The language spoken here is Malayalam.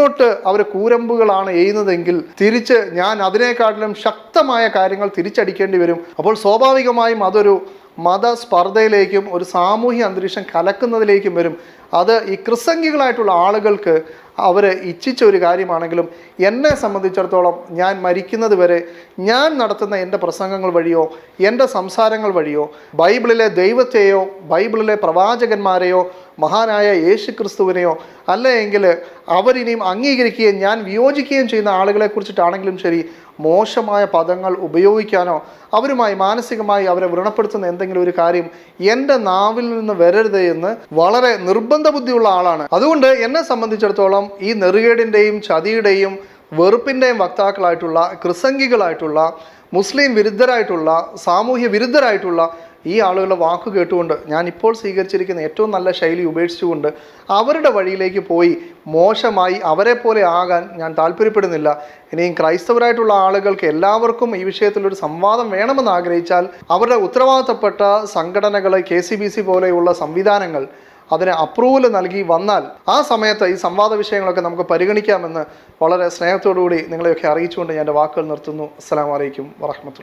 ഇങ്ങോട്ട് അവർ കൂരമ്പുകളാണ് എയ്യുന്നതെങ്കിൽ തിരിച്ച് ഞാൻ അതിനേക്കാട്ടിലും ശക്തമായ കാര്യങ്ങൾ തിരിച്ചടിക്കേണ്ടി വരും. അപ്പോൾ സ്വാഭാവികമായും അതൊരു മതസ്പർദ്ധയിലേക്കും ഒരു സാമൂഹ്യ അന്തരീക്ഷം കലക്കുന്നതിലേക്കും വരും. അത് ഈ ക്രിസംഖികളായിട്ടുള്ള ആളുകൾക്ക് അവർ ഇച്ഛിച്ച ഒരു കാര്യമാണെങ്കിലും എന്നെ സംബന്ധിച്ചിടത്തോളം ഞാൻ മരിക്കുന്നത് വരെ ഞാൻ നടത്തുന്ന എന്റെ പ്രസംഗങ്ങൾ വഴിയോ എന്റെ സംസാരങ്ങൾ വഴിയോ ബൈബിളിലെ ദൈവത്തെയോ ബൈബിളിലെ പ്രവാചകന്മാരെയോ മഹാനായ യേശു ക്രിസ്തുവിനെയോ അല്ലെങ്കിൽ അവരിനിയും അംഗീകരിക്കുകയും ഞാൻ വിയോജിക്കുകയും ചെയ്യുന്ന ആളുകളെ കുറിച്ചിട്ടാണെങ്കിലും ശരി മോശമായ പദങ്ങൾ ഉപയോഗിക്കാനോ അവരുമായി മാനസികമായി അവരെ വ്രണപ്പെടുത്തുന്ന എന്തെങ്കിലും ഒരു കാര്യം എന്റെ നാവിൽ നിന്ന് വരരുത് എന്ന് വളരെ നിർബന്ധ ബുദ്ധിയുള്ള ആളാണ്. അതുകൊണ്ട് എന്നെ സംബന്ധിച്ചിടത്തോളം ഈ നെറുകേടിന്റെയും ചതിയുടെയും വെറുപ്പിന്റെയും വക്താക്കളായിട്ടുള്ള ക്രിസംഗികളായിട്ടുള്ള മുസ്ലിം വിരുദ്ധരായിട്ടുള്ള സാമൂഹ്യ വിരുദ്ധരായിട്ടുള്ള ഈ ആളുകളുടെ വാക്ക് കേട്ടുകൊണ്ട് ഞാൻ ഇപ്പോൾ സ്വീകരിച്ചിരിക്കുന്ന ഏറ്റവും നല്ല ശൈലി ഉപേക്ഷിച്ചുകൊണ്ട് അവരുടെ വഴിയിലേക്ക് പോയി മോശമായി അവരെ പോലെ ആകാൻ ഞാൻ താല്പര്യപ്പെടുന്നില്ല. ഇനിയും ക്രൈസ്തവരായിട്ടുള്ള ആളുകൾക്ക് എല്ലാവർക്കും ഈ വിഷയത്തിലൊരു സംവാദം വേണമെന്ന് ആഗ്രഹിച്ചാൽ അവരുടെ ഉത്തരവാദിത്തപ്പെട്ട സംഘടനകൾ കെ സി ബി സി പോലെയുള്ള സംവിധാനങ്ങൾ അതിന് അപ്രൂവൽ നൽകി വന്നാൽ ആ സമയത്ത് ഈ സംവാദ വിഷയങ്ങളൊക്കെ നമുക്ക് പരിഗണിക്കാമെന്ന് വളരെ സ്നേഹത്തോടുകൂടി നിങ്ങളെയൊക്കെ അറിയിച്ചുകൊണ്ട് ഞാൻ എന്റെ വാക്കുകൾ നിർത്തുന്നു. അസ്സാം വലൈക്കും വറഹമത്തുള്ള